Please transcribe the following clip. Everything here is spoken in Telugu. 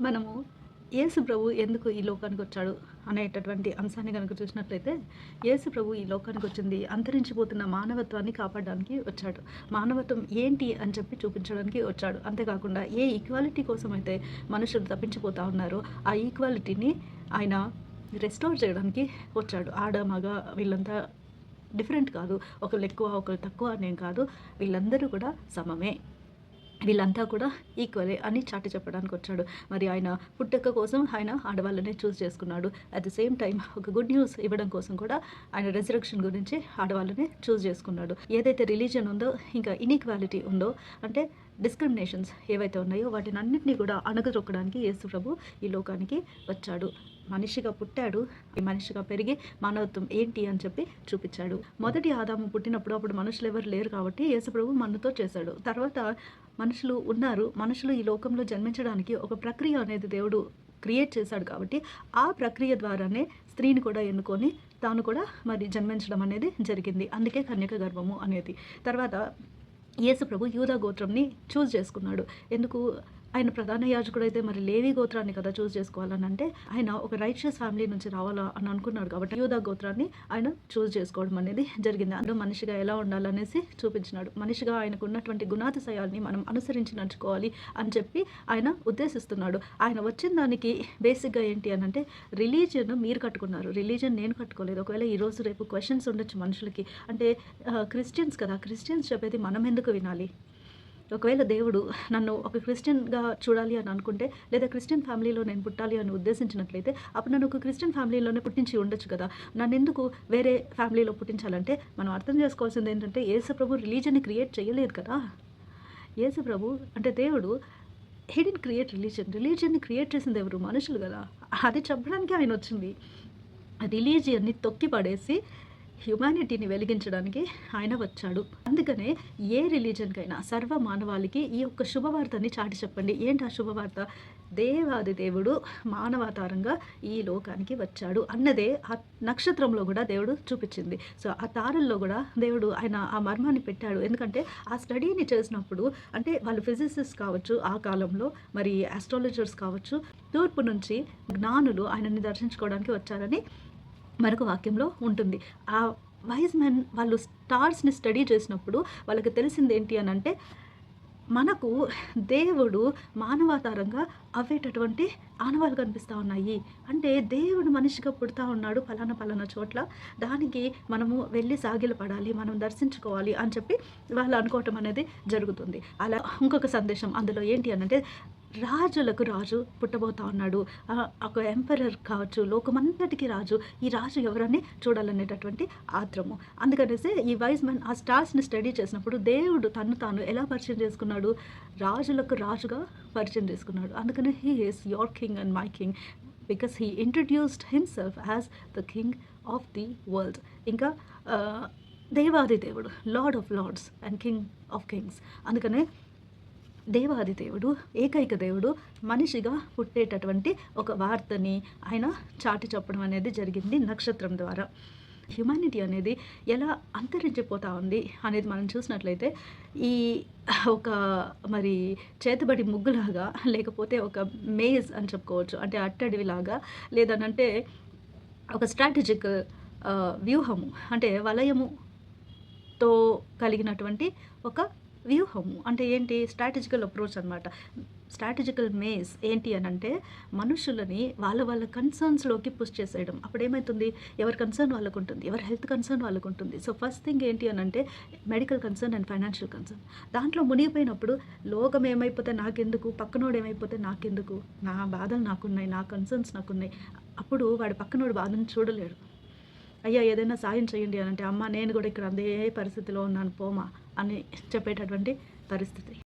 మనము యేసు ప్రభు ఎందుకు ఈ లోకానికి వచ్చాడు అనేటటువంటి అంశాన్ని కనుక చూసినట్లయితే యేసు ప్రభు ఈ లోకానికి వచ్చింది అంతరించిపోతున్న మానవత్వాన్ని కాపాడడానికి వచ్చాడు. మానవత్వం ఏంటి అని చెప్పి చూపించడానికి వచ్చాడు. అంతేకాకుండా ఏ ఈక్వాలిటీ కోసం అయితే మనుషులు తప్పించిపోతూ ఉన్నారో ఆ ఈక్వాలిటీని ఆయన రెస్టోర్ చేయడానికి వచ్చాడు. ఆడ మగ వీళ్ళంతా డిఫరెంట్ కాదు. ఒకళ్ళు ఎక్కువ ఒకళ్ళు తక్కువ అనేం కాదు. వీళ్ళందరూ కూడా సమమే. వీళ్ళంతా కూడా ఈక్వలే అని చాటి చెప్పడానికి వచ్చాడు. మరి ఆయన పుట్టక కోసం ఆయన ఆడవాళ్ళనే చూస్ చేసుకున్నాడు. అట్ ద సేమ్ టైం ఒక గుడ్ న్యూస్ ఇవ్వడం కోసం కూడా ఆయన రెజరక్షన్ గురించి ఆడవాళ్ళనే చూస్ చేసుకున్నాడు. ఏదైతే రిలీజన్ ఉందో ఇంకా ఇన్ఈక్వాలిటీ ఉందో అంటే డిస్క్రిమినేషన్స్ ఏవైతే ఉన్నాయో వాటిని అన్నింటినీ కూడా అణగదొక్కడానికి యేసు ప్రభు ఈ లోకానికి వచ్చాడు. మనిషిగా పుట్టాడు. ఈ మనిషిగా పెరిగి మానవత్వం ఏంటి అని చెప్పి చూపించాడు. మొదటి ఆదాము పుట్టినప్పుడు అప్పుడు మనుషులు ఎవరు లేరు కాబట్టి యేసుప్రభు మన్నుతో చేశాడు. తర్వాత మనుషులు ఉన్నారు. మనుషులు ఈ లోకంలో జన్మించడానికి ఒక ప్రక్రియ అనేది దేవుడు క్రియేట్ చేశాడు కాబట్టి ఆ ప్రక్రియ ద్వారానే స్త్రీని కూడా ఎన్నుకొని తాను కూడా మరి జన్మించడం అనేది జరిగింది. అందుకే కన్యక గర్భము అనేది. తర్వాత యేసు ప్రభు యూదా గోత్రంని చూస్ చేసుకున్నాడు. ఎందుకు? ఆయన ప్రధాన యాజకుడు అయితే మరి లేవి గోత్రాన్ని కదా చూస్ చేసుకోవాలని అంటే ఆయన ఒక రైచియస్ ఫ్యామిలీ నుంచి రావాలా అని అనుకున్నాడు కాబట్టి యూదా గోత్రాన్ని ఆయన చూస్ చేసుకోవడం అనేది జరిగింది. అందులో మనిషిగా ఎలా ఉండాలనేసి చూపించినాడు. మనిషిగా ఆయనకు ఉన్నటువంటి గుణాతిశయాల్ని మనం అనుసరించి నడుచుకోవాలి అని చెప్పి ఆయన ఉద్దేశిస్తున్నాడు. ఆయన వచ్చిన దానికి బేసిక్గా ఏంటి అని అంటే రిలీజియన్ మీరు కట్టుకున్నారు. రిలీజియన్ నేను కట్టుకోలేదు. ఒకవేళ ఈ రోజు రేపు క్వశ్చన్స్ ఉండొచ్చు మనుషులకి. అంటే క్రిస్టియన్స్ కదా. క్రిస్టియన్స్ చెప్పేది మనం ఎందుకు వినాలి? ఒకవేళ దేవుడు నన్ను ఒక క్రిస్టియన్గా చూడాలి అని అనుకుంటే లేదా క్రిస్టియన్ ఫ్యామిలీలో నేను పుట్టాలి అని ఉద్దేశించినట్లయితే అప్పుడు నన్ను ఒక క్రిస్టియన్ ఫ్యామిలీలోనే పుట్టించి ఉండొచ్చు కదా. నన్ను ఎందుకు వేరే ఫ్యామిలీలో పుట్టించాలంటే మనం అర్థం చేసుకోవాల్సింది ఏంటంటే యేసు ప్రభు రిలీజన్ని క్రియేట్ చేయలేదు కదా. యేసు ప్రభు అంటే దేవుడు హిడెన్ క్రియేట్ రిలీజన్ రిలీజియన్ని క్రియేట్ చేసింది ఎవరు? మనుషులు కదా. అది చెప్పడానికి ఆయన వచ్చింది. రిలీజియన్ని తొక్కి పడేసి హ్యుమానిటీని వెలిగించడానికి ఆయన వచ్చాడు. అందుకనే ఏ రిలీజన్కైనా సర్వ మానవాళికి ఈ యొక్క శుభవార్తని చాటి చెప్పండి. ఏంటి ఆ శుభవార్త? దేవాది దేవుడు మానవాధారంగా ఈ లోకానికి వచ్చాడు అన్నదే ఆ నక్షత్రంలో కూడా దేవుడు చూపించింది. సో ఆ తారల్లో కూడా దేవుడు ఆయన ఆ మర్మాన్ని పెట్టాడు. ఎందుకంటే ఆ స్టడీని చేసినప్పుడు అంటే వాళ్ళు ఫిజిసిస్ట్ కావచ్చు ఆ కాలంలో మరి ఆస్ట్రాలజర్స్ కావచ్చు తూర్పు నుంచి జ్ఞానులు ఆయనని దర్శించుకోవడానికి వచ్చారని మరొక వాక్యంలో ఉంటుంది. ఆ వైజ్ మెన్ వాళ్ళు స్టార్స్ని స్టడీ చేసినప్పుడు వాళ్ళకి తెలిసింది ఏంటి అని అంటే మనకు దేవుడు మానవాధారంగా అవ్వేటటువంటి ఆనవాలు కనిపిస్తూ ఉన్నాయి. అంటే దేవుడు మనిషిగా పుడతా ఉన్నాడు ఫలానా ఫలానా చోట్ల. దానికి మనము వెళ్ళి సాగిలు పడాలి మనం దర్శించుకోవాలి అని చెప్పి వాళ్ళు అనుకోవటం అనేది జరుగుతుంది. అలా ఇంకొక సందేశం అందులో ఏంటి అనంటే రాజులకు రాజు పుట్టబోతా ఉన్నాడు. ఒక ఎంపరర్ కావచ్చు లోకమంతటికి రాజు. ఈ రాజు ఎవరని చూడాలనేటటువంటి ఆత్రము. అందుకనేసి ఈ వైజ్ మ్యాన్ ఆ స్టార్స్ని స్టడీ చేసినప్పుడు దేవుడు తను తాను ఎలా పరిచయం చేసుకున్నాడు? రాజులకు రాజుగా పరిచయం చేసుకున్నాడు. అందుకనే he is your king and my king because he introduced himself as the king of the world ఇంకా దేవాది దేవుడు lord of lords and king of kings అందుకనే దేవాది దేవుడు ఏకైక దేవుడు మనిషిగా పుట్టేటటువంటి ఒక వార్తని ఆయన చాటి చెప్పడం అనేది జరిగింది నక్షత్రం ద్వారా. హ్యుమానిటీ అనేది ఎలా అంతరించిపోతా ఉంది అనేది మనం చూసినట్లయితే ఈ ఒక మరి చేతబడి ముగ్గులాగా లేకపోతే ఒక మేజ్ అని చెప్పుకోవచ్చు అంటే అట్టడివిలాగా లేదనంటే ఒక స్ట్రాటజిక్ వ్యూహము అంటే వలయముతో కలిగినటువంటి ఒక వ్యూహము అంటే ఏంటి? స్ట్రాటజికల్ అప్రోచ్ అనమాట స్ట్రాటజికల్ మేస్ ఏంటి అని అంటే మనుషులని వాళ్ళ వాళ్ళ కన్సర్న్స్లోకి పుష్ చేసేయడం. అప్పుడు ఏమవుతుంది ఎవరి కన్సర్న్ వాళ్ళకు ఉంటుంది. ఎవరి హెల్త్ కన్సర్న్ వాళ్ళకు ఉంటుంది. సో ఫస్ట్ థింగ్ ఏంటి అని అంటే medical concern and financial concern దాంట్లో మునిగిపోయినప్పుడు లోకం ఏమైపోతే నాకెందుకు? పక్కనోడు ఏమైపోతే నాకెందుకు? నా బాధలు నాకున్నాయి. నా కన్సర్న్స్ నాకున్నాయి. అప్పుడు వాడి పక్కనోడు బాధను చూడలేడు. అయ్యా ఏదైనా సాయం చేయండి అని అంటే అమ్మ నేను కూడా ఇక్కడ అదే పరిస్థితిలో ఉన్నాను పోమా అని చెప్పేటటువంటి పరిస్థితి.